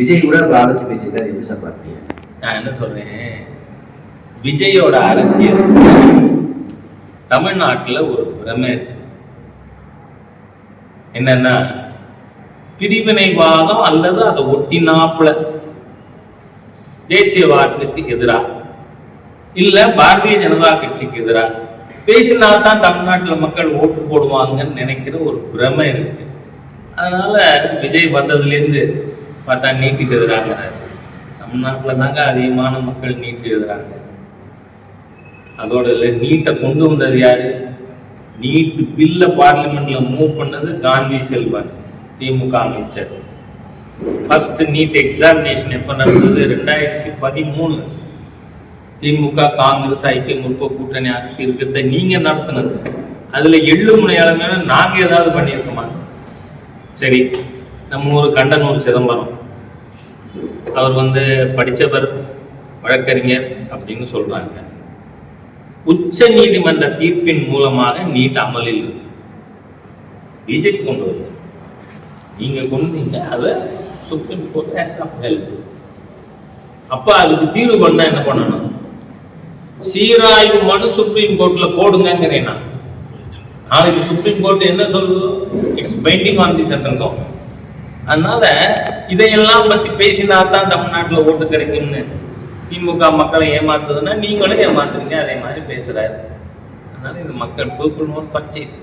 விஜய் கூட அதை ஆலோசிச்சு பேசியிருக்காரு எப்படி சார் பார்த்தீங்க நான் என்ன சொல்றேன்? விஜயோட அரசியல் தமிழ்நாட்டுல ஒரு பிரமை இருக்கு. என்னன்னா பிரிவினைவாதம் அல்லது அதை ஒட்டினாப்புல தேசியவாதத்துக்கு எதிரா? இல்ல பாரதிய ஜனதா கட்சிக்கு எதிரா? பேசினா தான் தமிழ்நாட்டுல மக்கள் ஓட்டு போடுவாங்கன்னு நினைக்கிற ஒரு பிரமை இருக்கு. அதனால விஜய் வந்ததுலேருந்து பார்த்தா நீட்டுக்கு எதிராகிறாரு தமிழ்நாட்டில் தாங்க அதிகமான மக்கள் நீட்டு எழுதுறாங்க அதோட இல்லை நீட்டை கொண்டு வந்தது யாரு? நீட்டு பில்ல பார்லிமெண்ட்ல மூவ் பண்ணது காந்தி செல்வன் திமுக அமைச்சர். ஃபர்ஸ்ட் நீட் எக்ஸாமினேஷன் எப்போ நடந்தது? ரெண்டாயிரத்தி பதிமூணு. திமுக காங்கிரஸ் ஐக்கிய முற்போக்கு கூட்டணி அரசு இருக்கிறத நீங்க நடத்தினது. அதுல எள்ளு முனையாளங்க நாங்க ஏதாவது பண்ணியிருக்கோமா? சரி நம்ம ஊர் கண்டனூர் சிதம்பரம். அவர் வந்து படித்தவர் வழக்கறிஞர் அப்படின்னு சொல்றாங்க. உச்ச நீதிமன்ற தீர்ப்பின் மூலமாக நீட் அமலில் இருக்கு. பிஜேபி கொண்டு வருது நீங்க கொண்டீங்க அதை supreme court as of help அப்ப அதுக்கு தீர்வு பண்ணா என்ன பண்ணணும்? சீராய்வு மனு சுப்ரீம் கோர்ட்ல போடுங்கிறேன் நான். நாளைக்கு சுப்ரீம் கோர்ட் என்ன சொல்லுதோ it's binding on the central government அதனால இதையெல்லாம் பத்தி பேசினா தான் தமிழ்நாட்டுல ஓட்டு கிடைக்கும்னு திமுக மக்களை ஏமாத்துறதுன்னா நீங்களும் ஏமாத்துறீங்க அதே மாதிரி பேசுறாரு. அதனால இது மக்கள் பீப்புள் நோட் பர்ச்சேஸ்